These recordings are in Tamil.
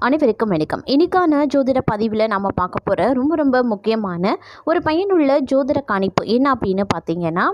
அனைவருக்கும் வணக்கம். இன்றைக்கான ஜோதிட பதிவில் நம்ம பார்க்க போகிற ரொம்ப ரொம்ப முக்கியமான ஒரு பயனுள்ள ஜோதிட காணிப்பு என்ன அப்படின்னு பார்த்தீங்கன்னா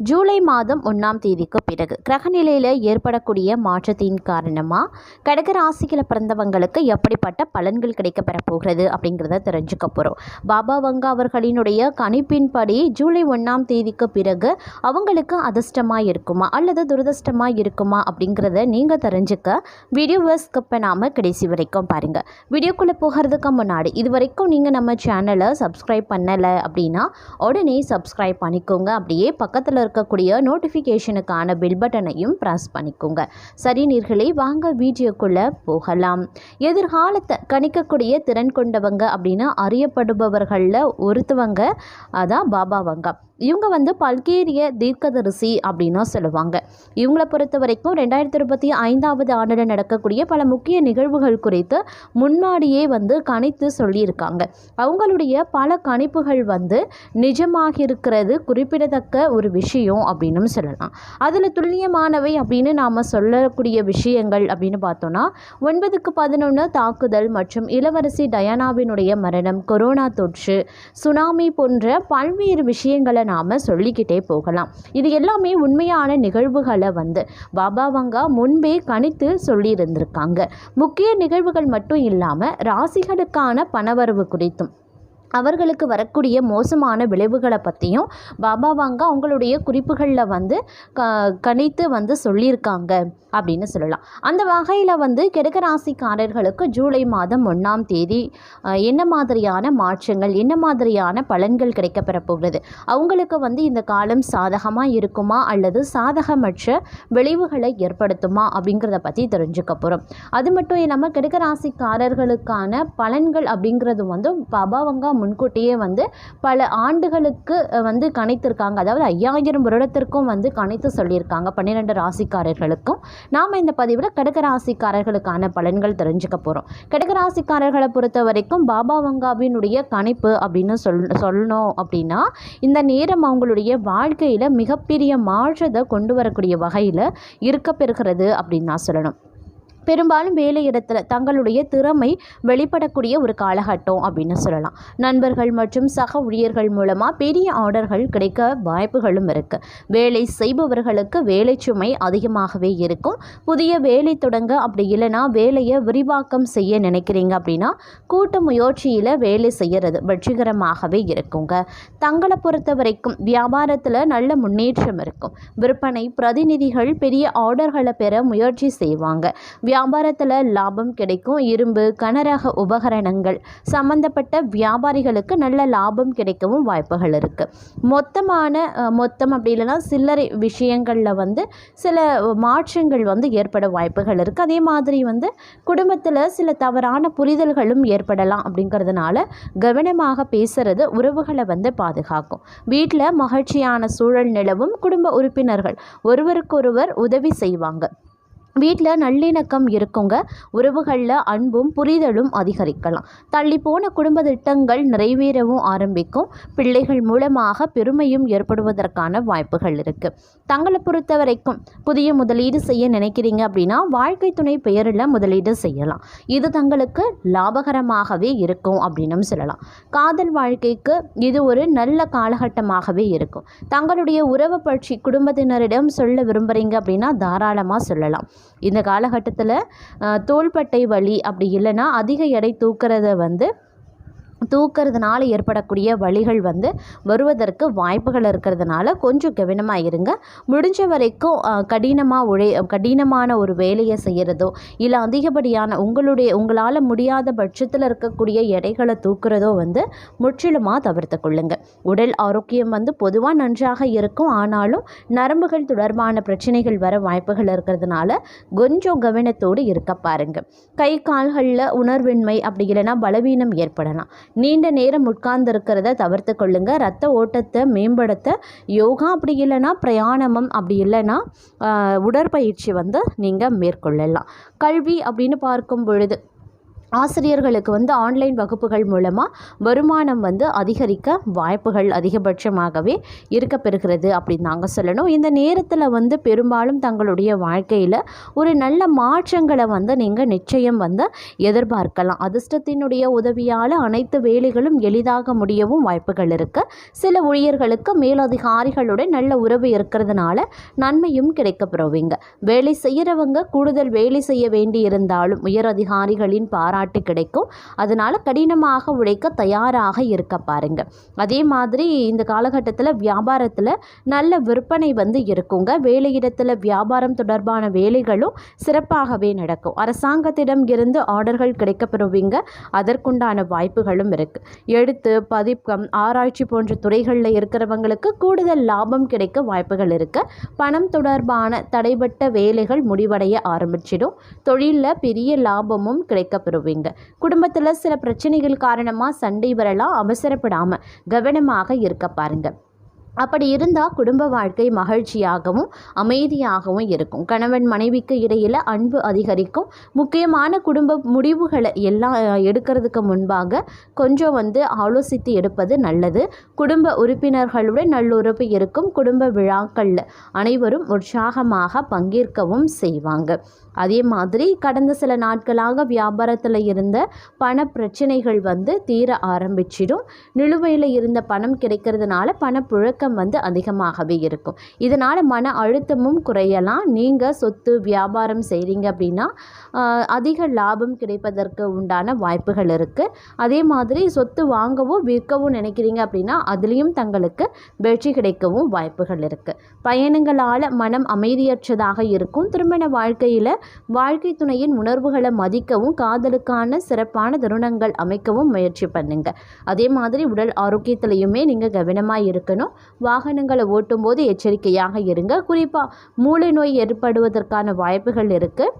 ஜூலை மாதம் ஒன்றாம் தேதிக்கு பிறகு கிரகநிலையில் ஏற்படக்கூடிய மாற்றத்தின் காரணமாக கடக ராசியில் பிறந்தவங்களுக்கு எப்படிப்பட்ட பலன்கள் கிடைக்கப்பெற போகிறது அப்படிங்கிறத தெரிஞ்சுக்க போகிறோம் பாபா வங்கா அவர்களினுடைய கணிப்பின்படி ஜூலை ஒன்றாம் தேதிக்கு பிறகு அவங்களுக்கு அதிர்ஷ்டமாக இருக்குமா அல்லது துரதிர்ஷ்டமாக இருக்குமா அப்படிங்கிறத நீங்கள் தெரிஞ்சுக்க வீடியோவை ஸ்கிப் பண்ணாமல் கடைசி வரைக்கும் பாருங்கள் வீடியோக்குள்ளே போகிறதுக்கு முன்னாடி இது வரைக்கும் நீங்கள் நம்ம சேனலை சப்ஸ்கிரைப் பண்ணலை அப்படின்னா உடனே சப்ஸ்கிரைப் பண்ணிக்கோங்க. அப்படியே பக்கத்தில் இருக்கக்கூடிய நோட்டிஃபிகேஷனுக்கான பில் பட்டனையும் ப்ரெஸ் பண்ணிக்கோங்க. சரி நீர்களே வாங்க வீடியோக்குள்ளே போகலாம். எதிர்காலத்தை கணிக்கக்கூடிய திறன் கொண்டவங்க அப்படின்னு அறியப்படுபவர்களில் ஒருத்தவங்க அதான் பாபாவங்க இவங்க வந்து பல்கேரிய தீர்க்கதரிசி அப்படின்னா சொல்லுவாங்க. இவங்களை பொறுத்த வரைக்கும் ரெண்டாயிரத்தி இருபத்தி ஐந்தாவது ஆண்டில் நடக்கக்கூடிய பல முக்கிய நிகழ்வுகள் குறித்து முன்னாடியே வந்து கணித்து சொல்லியிருக்காங்க. அவங்களுடைய பல கணிப்புகள் வந்து நிஜமாக இருக்கிறது குறிப்பிடத்தக்க ஒரு விஷயம் அப்படின்னும் சொல்லலாம். அதில் துல்லியமானவை அப்படின்னு நாம் சொல்லக்கூடிய விஷயங்கள் அப்படின்னு பார்த்தோன்னா ஒன்பதுக்கு பதினொன்று தாக்குதல் மற்றும் இளவரசி டயானாவினுடைய மரணம் கொரோனா தொற்று சுனாமி போன்ற பல்வேறு விஷயங்களை நாம் சொல்லிக்கிட்டே போகலாம். இது எல்லாமே உண்மையான நிகழ்வுகளை வந்து பாபா வங்கா முன்பே கணித்து சொல்லியிருந்திருக்காங்க. முக்கிய நிகழ்வுகள் மட்டும் இல்லாமல் ராசிகளுக்கான பணவரவு குறித்தும். அவர்களுக்கு வரக்கூடிய மோசமான விளைவுகளை பற்றியும் பாபா வாங்க அவங்களுடைய குறிப்புகளில் வந்து க கணித்து வந்து சொல்லியிருக்காங்க அப்படின்னு சொல்லலாம். அந்த வகையில் வந்து கிழக்கு ராசிக்காரர்களுக்கு ஜூலை மாதம் ஒன்றாம் தேதி என்ன மாதிரியான மாற்றங்கள் என்ன மாதிரியான பலன்கள் கிடைக்கப்பெற போகிறது? அவங்களுக்கு வந்து இந்த காலம் சாதகமாக இருக்குமா? அல்லது சாதகமற்ற விளைவுகளை ஏற்படுத்துமா? அப்படிங்கிறத பற்றி தெரிஞ்சுக்க போகிறோம் அது மட்டும் இல்லாமல் கிழக்கு ராசிக்காரர்களுக்கான பலன்கள் அப்படிங்கிறது வந்து பாபாவங்க முன்கூட்டியே வந்து பல ஆண்டுகளுக்கு வந்து கணித்திருக்காங்க. அதாவது ஐயாயிரம் வருடத்திற்கும் வந்து கணித்து சொல்லியிருக்காங்க பன்னிரெண்டு ராசிக்காரர்களுக்கும். நாம் இந்த பதிவில் கடக ராசிக்காரர்களுக்கான பலன்கள் தெரிஞ்சுக்க போகிறோம் கடக ராசிக்காரர்களை பொறுத்த வரைக்கும் பாபா வங்காவினுடைய கணிப்பு அப்படின்னு சொல் சொல்லணும் அப்படின்னா இந்த நேரம் அவங்களுடைய வாழ்க்கையில் மிகப்பெரிய மாற்றத்தை கொண்டு வரக்கூடிய வகையில் இருக்கப்பெறுகிறது அப்படின்னு நான் சொல்லணும். பெரும்பாலும் வேலை இடத்துல தங்களுடைய திறமை வெளிப்படக்கூடிய ஒரு காலகட்டம் அப்படின்னு சொல்லலாம். நண்பர்கள் மற்றும் சக ஊழியர்கள் மூலமாக பெரிய ஆர்டர்கள் கிடைக்க வாய்ப்புகளும் இருக்குது வேலை செய்பவர்களுக்கு வேலை சுமை அதிகமாகவே இருக்கும். புதிய வேலை தொடங்க அப்படி இல்லைன்னா வேலையை விரிவாக்கம் செய்ய நினைக்கிறீங்க அப்படின்னா கூட்ட முயற்சியில் வேலை செய்கிறது வெற்றிகரமாகவே இருக்குங்க. தங்களை பொறுத்த வரைக்கும் வியாபாரத்தில் நல்ல முன்னேற்றம் இருக்கும். விற்பனை பிரதிநிதிகள் பெரிய ஆர்டர்களை பெற முயற்சி செய்வாங்க. வியாபாரத்தில் லாபம் கிடைக்கும். இரும்பு கனரக உபகரணங்கள் சம்பந்தப்பட்ட வியாபாரிகளுக்கு நல்ல லாபம் கிடைக்கவும் வாய்ப்புகள் இருக்குது மொத்தமான மொத்தம் அப்படி இல்லைன்னா சில்லறை விஷயங்களில் வந்து சில மாற்றங்கள் வந்து ஏற்பட வாய்ப்புகள் இருக்குது அதே மாதிரி வந்து குடும்பத்தில் சில தவறான புரிதல்களும் ஏற்படலாம் அப்படிங்கிறதுனால கவனமாக பேசுறது உறவுகளை வந்து பாதுகாக்கும். வீட்டில் மகிழ்ச்சியான சூழல் நிலவும் குடும்ப உறுப்பினர்கள் ஒருவருக்கொருவர் உதவி செய்வாங்க. வீட்டில் நல்லிணக்கம் இருக்குங்க. உறவுகளில் அன்பும் புரிதலும் அதிகரிக்கலாம். தள்ளி போன குடும்ப திட்டங்கள் நிறைவேறவும் ஆரம்பிக்கும். பிள்ளைகள் மூலமாக பெருமையும் ஏற்படுவதற்கான வாய்ப்புகள் இருக்குது தங்களை பொறுத்த வரைக்கும் புதிய முதலீடு செய்ய நினைக்கிறீங்க அப்படின்னா வாழ்க்கை துணை பெயரில் முதலீடு செய்யலாம். இது தங்களுக்கு லாபகரமாகவே இருக்கும் அப்படின்னும் சொல்லலாம். காதல் வாழ்க்கைக்கு இது ஒரு நல்ல காலகட்டமாகவே இருக்கும். தங்களுடைய உறவு பற்றி குடும்பத்தினரிடம் சொல்ல விரும்புகிறீங்க அப்படின்னா தாராளமாக சொல்லலாம். இந்த காலகட்டத்தில் தோள்பட்டை வலி அப்படி இல்லைன்னா அதிக எடை தூக்கிறத வந்து தூக்கிறதுனால ஏற்படக்கூடிய வழிகள் வந்து வருவதற்கு வாய்ப்புகள் இருக்கிறதுனால கொஞ்சம் கவனமாக இருங்க. முடிஞ்ச வரைக்கும் கடினமாக உழை கடினமான ஒரு வேலையை செய்கிறதோ இல்லை அதிகப்படியான உங்களுடைய உங்களால் முடியாத பட்சத்தில் இருக்கக்கூடிய எடைகளை தூக்குறதோ வந்து முற்றிலுமாக தவிர்த்து கொள்ளுங்க. உடல் ஆரோக்கியம் வந்து பொதுவாக நன்றாக இருக்கும். ஆனாலும் நரம்புகள் தொடர்பான பிரச்சனைகள் வர வாய்ப்புகள் இருக்கிறதுனால கொஞ்சம் கவனத்தோடு இருக்க பாருங்க. கை கால்களில் உணர்வின்மை அப்படி இல்லைன்னா பலவீனம் ஏற்படலாம். நீண்ட நேரம் உட்கார்ந்துருக்கிறத தவிர்த்து கொள்ளுங்க. ரத்த ஓட்டத்தை மேம்படுத்த யோகா அப்படி இல்லைன்னா பிரயாணமும் அப்படி இல்லைன்னா உடற்பயிற்சி வந்து நீங்கள் மேற்கொள்ளலாம். கல்வி அப்படின்னு பார்க்கும் பொழுது ஆசிரியர்களுக்கு வந்து ஆன்லைன் வகுப்புகள் மூலமாக வருமானம் வந்து அதிகரிக்க வாய்ப்புகள் அதிகபட்சமாகவே இருக்கப்பெறுகிறது அப்படின்னு நாங்கள் சொல்லணும். இந்த நேரத்தில் வந்து பெரும்பாலும் தங்களுடைய வாழ்க்கையில் ஒரு நல்ல மாற்றங்களை வந்து நீங்கள் நிச்சயம் வந்து எதிர்பார்க்கலாம். அதிர்ஷ்டத்தினுடைய உதவியால் அனைத்து வேலைகளும் எளிதாக முடியவும் வாய்ப்புகள் இருக்குது சில ஊழியர்களுக்கு மேலதிகாரிகளுடன் நல்ல உறவு இருக்கிறதுனால நன்மையும் கிடைக்கப்பெறுவீங்க வேலை செய்கிறவங்க கூடுதல் வேலை செய்ய வேண்டி இருந்தாலும் உயர் அதிகாரிகளின் பாராட்டு கிடைக்கும். அதனால் கடினமாக உழைக்க தயாராக இருக்க பாருங்க. அதே மாதிரி இந்த காலகட்டத்தில் வியாபாரத்தில் நல்ல விற்பனை வந்து இருக்குங்க. வேலையிடத்தில் வியாபாரம் தொடர்பான வேலைகளும் சிறப்பாகவே நடக்கும். அரசாங்கத்திடம் இருந்து ஆர்டர்கள் கிடைக்கப்பெறுவீங்க அதற்குண்டான வாய்ப்புகளும் இருக்குது எழுத்து பதிப்பம் ஆராய்ச்சி போன்ற துறைகளில் இருக்கிறவங்களுக்கு கூடுதல் லாபம் கிடைக்க வாய்ப்புகள் இருக்குது பணம் தொடர்பான தடைபட்ட வேலைகள் முடிவடைய ஆரம்பிச்சிடும். தொழிலில் பெரிய லாபமும் கிடைக்க போவீங்க. குடும்பத்தில் சில பிரச்சனைகள் காரணமாக சண்டை வரலாம் அவசரப்படாமல் கவனமாக இருக்க பாருங்க. அப்படி இருந்தால் குடும்ப வாழ்க்கை மகிழ்ச்சியாகவும் அமைதியாகவும் இருக்கும். கணவன் மனைவிக்கு இடையில் அன்பு அதிகரிக்கும். முக்கியமான குடும்ப முடிவுகளை எல்லாம் எடுக்கிறதுக்கு முன்பாக கொஞ்சம் வந்து ஆலோசித்து எடுப்பது நல்லது. குடும்ப உறுப்பினர்களுடன் நல்லுறவு இருக்கும். குடும்ப விழாக்களில் அனைவரும் உற்சாகமாக பங்கேற்கவும் செய்வாங்க. அதே மாதிரி கடந்த சில நாட்களாக வியாபாரத்தில் இருந்த பண பிரச்சனைகள் வந்து தீர ஆரம்பிச்சிடும். நிலுவையில் இருந்த பணம் கிடைக்கிறதுனால பணப்புழக்க பணப்புழக்கம் வந்து அதிகமாகவே இருக்கும். இதனால் மன அழுத்தமும் குறையலாம். நீங்கள் சொத்து வியாபாரம் செய்கிறீங்க அப்படின்னா அதிக லாபம் கிடைப்பதற்கு உண்டான வாய்ப்புகள் இருக்குது அதே மாதிரி சொத்து வாங்கவும் விற்கவும் நினைக்கிறீங்க அப்படின்னா அதுலேயும் தங்களுக்கு வெற்றி கிடைக்கவும் வாய்ப்புகள் இருக்குது பயணங்களால் மனம் அமைதியற்றதாக இருக்கும். திருமண வாழ்க்கையில் வாழ்க்கை துணையின் உணர்வுகளை மதிக்கவும் காதலுக்கான சிறப்பான தருணங்கள் அமைக்கவும் முயற்சி பண்ணுங்க. அதே மாதிரி உடல் ஆரோக்கியத்திலையுமே நீங்கள் கவனமாக இருக்கணும். வாகனங்களை ஓட்டும்போது எச்சரிக்கையாக இருங்க. குறிப்பாக மூளை நோய் ஏற்படுவதற்கான வாய்ப்புகள் இருக்குது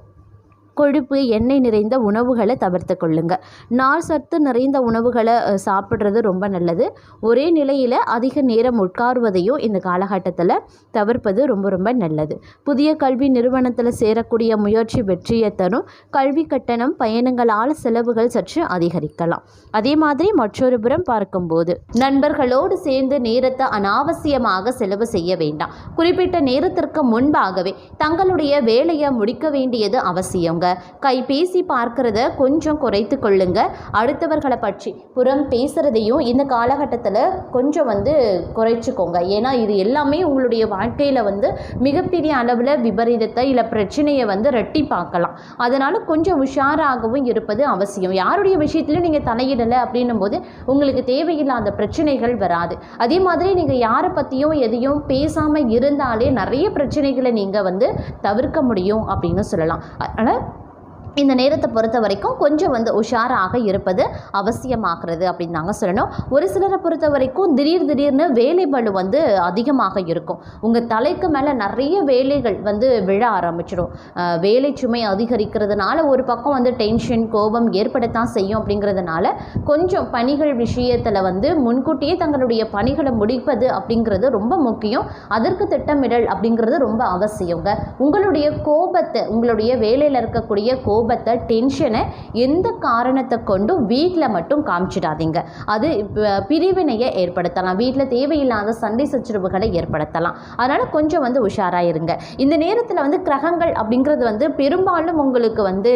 கொழுப்பு எண்ணெய் நிறைந்த உணவுகளை தவிர்த்து கொள்ளுங்க. நார் சத்து நிறைந்த உணவுகளை சாப்பிட்றது ரொம்ப நல்லது. ஒரே நிலையில் அதிக நேரம் உட்காருவதையும் இந்த காலகட்டத்தில் தவிர்ப்பது ரொம்ப ரொம்ப நல்லது. புதிய கல்வி நிறுவனத்தில் சேரக்கூடிய முயற்சி வெற்றியை தரும். கல்வி கட்டணம் பயணங்களால் செலவுகள் சற்று அதிகரிக்கலாம். அதே மாதிரி மற்றொரு புறம் பார்க்கும்போது நண்பர்களோடு சேர்ந்து நேரத்தை அனாவசியமாக செலவு செய்ய வேண்டாம். குறிப்பிட்ட நேரத்திற்கு முன்பாகவே தங்களுடைய வேலையை முடிக்க வேண்டியது அவசியங்க. கைபேசி பார்க்கறத கொஞ்சம் குறைத்து கொள்ளுங்க. அடுத்தவர்களை பற்றி புறம் பேசுகிறதையும் இந்த காலகட்டத்தில் கொஞ்சம் வந்து குறைச்சிக்கோங்க. ஏன்னா இது எல்லாமே உங்களுடைய வாழ்க்கையில் வந்து மிகப்பெரிய அளவில் விபரீதத்தை இல்லை பிரச்சனையை வந்து ரெட்டி பார்க்கலாம். அதனால் கொஞ்சம் உஷாராகவும் இருப்பது அவசியம். யாருடைய விஷயத்துலையும் நீங்கள் தலையிடலை அப்படின்னும் போது உங்களுக்கு தேவையில்லாத பிரச்சனைகள் வராது. அதே மாதிரி நீங்கள் யாரை பற்றியும் எதையும் பேசாமல் இருந்தாலே நிறைய பிரச்சனைகளை நீங்கள் வந்து தவிர்க்க முடியும் அப்படின்னு சொல்லலாம். அதனால் இந்த நேரத்தை பொறுத்த வரைக்கும் கொஞ்சம் வந்து உஷாராக இருப்பது அவசியமாகிறது அப்படின்னு நாங்கள் சொல்லணும். ஒரு சிலரை பொறுத்த வரைக்கும் திடீர் திடீர்னு வேலை பளு வந்து அதிகமாக இருக்கும். உங்கள் தலைக்கு மேலே நிறைய வேலைகள் வந்து விழ ஆரம்பிச்சிடும். வேலை சுமை அதிகரிக்கிறதுனால ஒரு பக்கம் வந்து டென்ஷன் கோபம் ஏற்படத்தான் செய்யும் அப்படிங்கிறதுனால கொஞ்சம் பணிகள் விஷயத்தில் வந்து முன்கூட்டியே தங்களுடைய பணிகளை முடிப்பது அப்படிங்கிறது ரொம்ப முக்கியம். அதற்கு திட்டமிடல் அப்படிங்கிறது ரொம்ப அவசியங்க. உங்களுடைய கோபத்தை உங்களுடைய வேலையில் இருக்கக்கூடிய கோபத்தை டென்ஷனை எந்த காரணத்தை கொண்டும் வீட்டில் மட்டும் காமிச்சிடாதீங்க. அது பிரிவினையை ஏற்படுத்தலாம். வீட்டில் தேவையில்லாத சண்டை சச்சரவுகளை ஏற்படுத்தலாம். அதனால் கொஞ்சம் வந்து உஷாராக இருங்க. இந்த நேரத்தில் வந்து கிரகங்கள் அப்படிங்கிறது வந்து பெரும்பாலும் உங்களுக்கு வந்து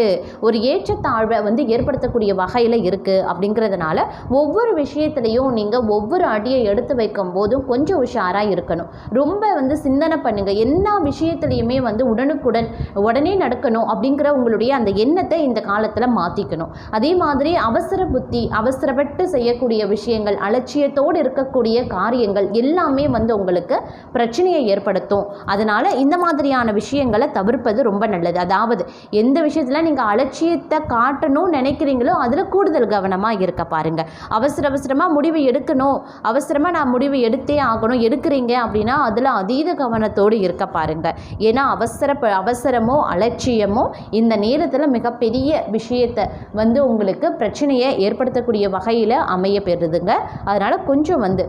ஒரு ஏற்றத்தாழ்வை வந்து ஏற்படுத்தக்கூடிய வகையில் இருக்குது அப்படிங்கிறதுனால ஒவ்வொரு விஷயத்துலையும் நீங்கள் ஒவ்வொரு அடியை எடுத்து வைக்கும் போதும் கொஞ்சம் உஷாராக இருக்கணும். ரொம்ப வந்து சிந்தனை பண்ணுங்கள் எல்லா விஷயத்துலையுமே வந்து உடனுக்குடன் உடனே நடக்கணும் அப்படிங்கிற உங்களுடைய அந்த எண்ணத்தை இந்த காலத்தில் மாற்றிக்கணும் அதே மாதிரி அவசர புத்தி அவசரப்பட்டு செய்யக்கூடிய விஷயங்கள் அலட்சியத்தோடு இருக்கக்கூடிய காரியங்கள் எல்லாமே வந்து உங்களுக்கு பிரச்சனையை ஏற்படுத்தும். அதனால் இந்த மாதிரியான விஷயங்களை தவிர்ப்பது ரொம்ப நல்லது. அதாவது எந்த விஷயத்தில் நீங்கள் அலட்சியத்தை காட்டணும்னு நினைக்கிறீங்களோ அதில் கூடுதல் கவனமாக இருக்க பாருங்கள் அவசர அவசரமாக முடிவு எடுக்கணும். அவசரமாக நான் முடிவு எடுத்தே ஆகணும் எடுக்கிறீங்க அப்படின்னா அதில் அதீத கவனத்தோடு இருக்க பாருங்க. ஏன்னா அவசர அவசரமோ அலட்சியமோ இந்த நேரத்தில் மிகப்பெரிய விஷயத்தை வந்து உங்களுக்கு பிரச்சனையை ஏற்படுத்தக்கூடிய வகையில் அமைய பெறுதுங்க அதனால் கொஞ்சம் வந்து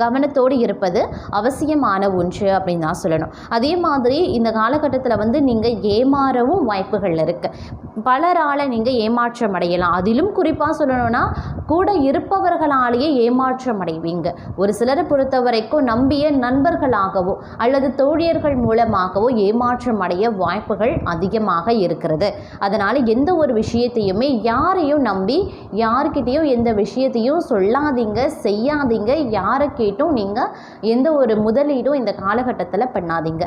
கவனத்தோடு இருப்பது அவசியமான ஒன்று அப்படின்னு தான் சொல்லணும். அதே மாதிரி இந்த காலகட்டத்தில் வந்து நீங்கள் ஏமாறவும் வாய்ப்புகள் இருக்குது பலரால் நீங்கள் ஏமாற்றம் அடையலாம் அதிலும் குறிப்பாக சொல்லணும்னா கூட இருப்பவர்களாலேயே ஏமாற்றம் அடைவீங்க ஒரு சிலரை பொறுத்த வரைக்கும் நம்பிய நண்பர்களாகவோ அல்லது தோழியர்கள் மூலமாகவோ ஏமாற்றம் அடைய வாய்ப்புகள் அதிகமாக இருக்கிறது. அதனால் எந்த ஒரு விஷயத்தையுமே யாரையும் நம்பி யார்கிட்டேயும் எந்த விஷயத்தையும் சொல்லாதீங்க செய்யாதீங்க. யாரை கேட்டும் நீங்கள் எந்த ஒரு முதலீடும் இந்த காலகட்டத்தில் பண்ணாதீங்க.